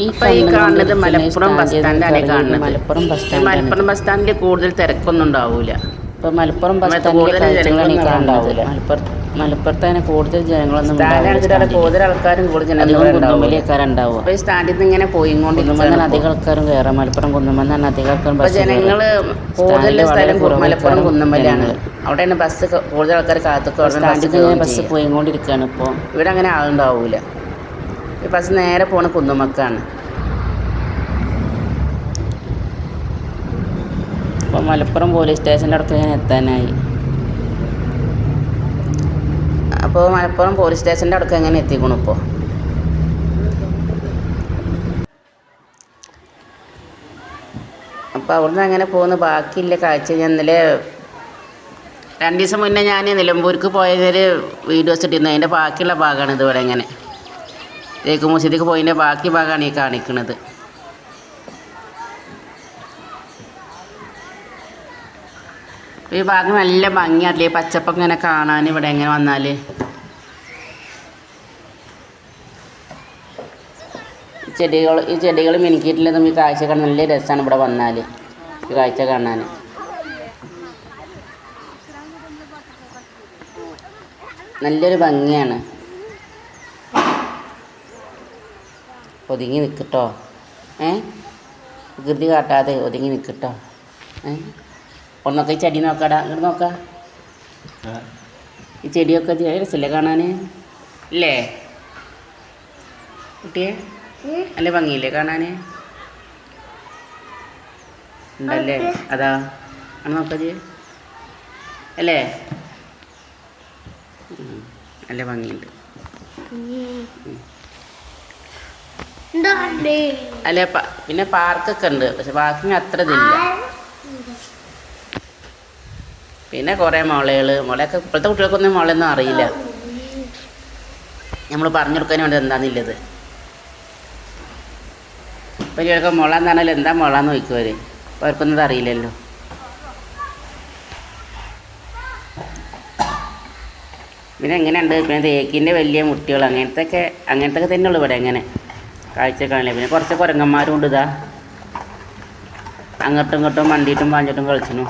ഈ കാണുന്നത് മലപ്പുറം ബസ് സ്റ്റാൻഡാണ് കാണുന്നത്. Malappuram bus stand Malappuram bus സ്റ്റാൻഡിൽ കൂടുതൽ തിരക്കൊന്നും ഉണ്ടാവൂല. ഇപ്പൊ മലപ്പുറം ബസ് സ്റ്റാൻഡിലെ കാഴ്ചകളാണ് ഈ കാണുന്നത്. മലപ്പുറത്ത് മലപ്പുറത്ത് തന്നെ കൂടുതൽ ജനങ്ങളൊന്നും കൂടുതൽ ആൾക്കാരും കൂടുതൽ സ്റ്റാൻഡിൽ നിന്ന് ഇങ്ങനെ കുന്നുമെന്നാണ് അധികം ആൾക്കാരും കയറാം മലപ്പുറം കുന്നുമെന്നാണ് അധികം ആൾക്കാരും ജനങ്ങൾ കൂടുതൽ സ്ഥലം മലപ്പുറം. അവിടെയാണ് ബസ് കൂടുതൽ ആൾക്കാർ കാത്തൊക്കെ സ്റ്റാൻഡിൽ നിന്ന് ബസ് പോയിക്കൊണ്ടിരിക്കുകയാണ് ഇപ്പോൾ ഇവിടെ അങ്ങനെ ആളുണ്ടാവൂല. ബസ് നേരെ പോണ കുന്നുമക്കാണ്. അപ്പൊ മലപ്പുറം പോലീസ് സ്റ്റേഷന്റെ അടുത്ത് ഞാൻ എത്താനായി. അപ്പോൾ മലപ്പുറം പോലീസ് സ്റ്റേഷന്റെ അടുക്ക എങ്ങനെ എത്തിക്കണു ഇപ്പോൾ അപ്പോൾ അവിടുന്ന് അങ്ങനെ പോകുന്ന ബാക്കിയില്ല കാഴ്ച ഞാൻ ഇന്നലെ രണ്ട് ദിവസം മുന്നേ ഞാൻ നിലമ്പൂർക്ക് പോയതൊരു വീഡിയോസ് ഇട്ടിരുന്നു. അതിന്റെ ബാക്കിയുള്ള ഭാഗമാണ് ഇതുവരെ ഇങ്ങനെ തേക്ക് മൂസത്തേക്ക് പോയതിന്റെ ബാക്കി ഭാഗമാണ് ഈ കാണിക്കുന്നത് ഈ ഭാഗം നല്ല ഭംഗിയാട്ടില്ലേ പച്ചപ്പ് ഇങ്ങനെ കാണാൻ ഇവിടെ എങ്ങനെ വന്നാൽ ചെടികൾ ഈ ചെടികൾ മിനുക്കിയിട്ടുള്ളതും ഈ കാഴ്ച കാണാൻ നല്ല രസമാണ് ഇവിടെ വന്നാൽ ഈ കാഴ്ച കാണാൻ നല്ലൊരു ഭംഗിയാണ്. ഒതുങ്ങി നിൽക്കട്ടോ. ഏ? വികൃതി കാട്ടാതെ ഒതുങ്ങി നിൽക്കട്ടോ. ഏ? ഒന്നൊക്കെ ഈ ചെടി നോക്കാടാ. ഇങ്ങോട്ട് നോക്ക. ഈ ചെടിയൊക്കെ രസമില്ല രസമില്ലേ കാണാൻ ഇല്ലേ? കുട്ടിയെ? നല്ല ഭംഗിയില്ലേ കാണാൻ ഉണ്ടല്ലേ? അതാ. ആണ് നോക്കത് അല്ലേ? അല്ലെ നല്ല ഭംഗിയുണ്ട്. അല്ലേ പിന്നെ പാർക്കൊക്കെ ഉണ്ട് പക്ഷെ പാർക്കിന് അത്ര ഇതില്ല. പിന്നെ കുറേ മുളകൾ മുളയൊക്കെ ഇപ്പോഴത്തെ കുട്ടികൾക്കൊന്നും മുളയൊന്നും അറിയില്ല. നമ്മൾ പറഞ്ഞു കൊടുക്കാൻ വേണ്ടി എന്താണെന്നുള്ളത് ഇപ്പം ചിലർക്ക് മുള എന്ന് പറഞ്ഞാൽ എന്താ മുള എന്ന് ചോദിക്കും അവർ അപ്പോൾ അവർക്കൊന്നും അറിയില്ലല്ലോ. പിന്നെ എങ്ങനെയുണ്ട്? പിന്നെ തേക്കിന്റെ വലിയ മുട്ടികൾ അങ്ങനത്തെ ഒക്കെ അങ്ങനത്തെ ഒക്കെ തന്നെ ഉള്ളു ഇവിടെ എങ്ങനെ? കാഴ്ച കാണില്ല പിന്നെ കുറച്ച് കുരങ്ങന്മാരും ഉണ്ട് ഇതാ. അങ്ങോട്ടും ഇങ്ങോട്ടും മണ്ടിയിട്ടും പാഞ്ഞിട്ടും കളിച്ചിനു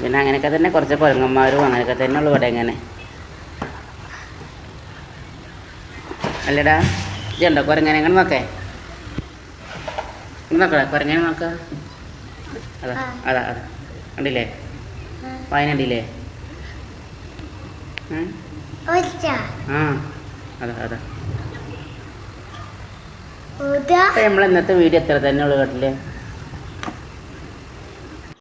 പിന്നെ അങ്ങനെയൊക്കെ തന്നെ കുറച്ച് കുരങ്ങന്മാരും അങ്ങനെയൊക്കെ തന്നെ ഉള്ളു ഇവിടെ ഇങ്ങനെ. അല്ലടാ ഇതുണ്ടോ കുരങ്ങനെ എങ്ങനെ നോക്കേ. നോക്കടാ കുരങ്ങനെ നോക്ക. അതാ അതാ അതാ. കണ്ടില്ലേ? വായന കണ്ടില്ലേ ഉം? ആ അതാ അതാ. അപ്പം നമ്മൾ ഇന്നത്തെ വീഡിയോ എത്ര തന്നെ ഉള്ളു കേട്ടില്ലേ?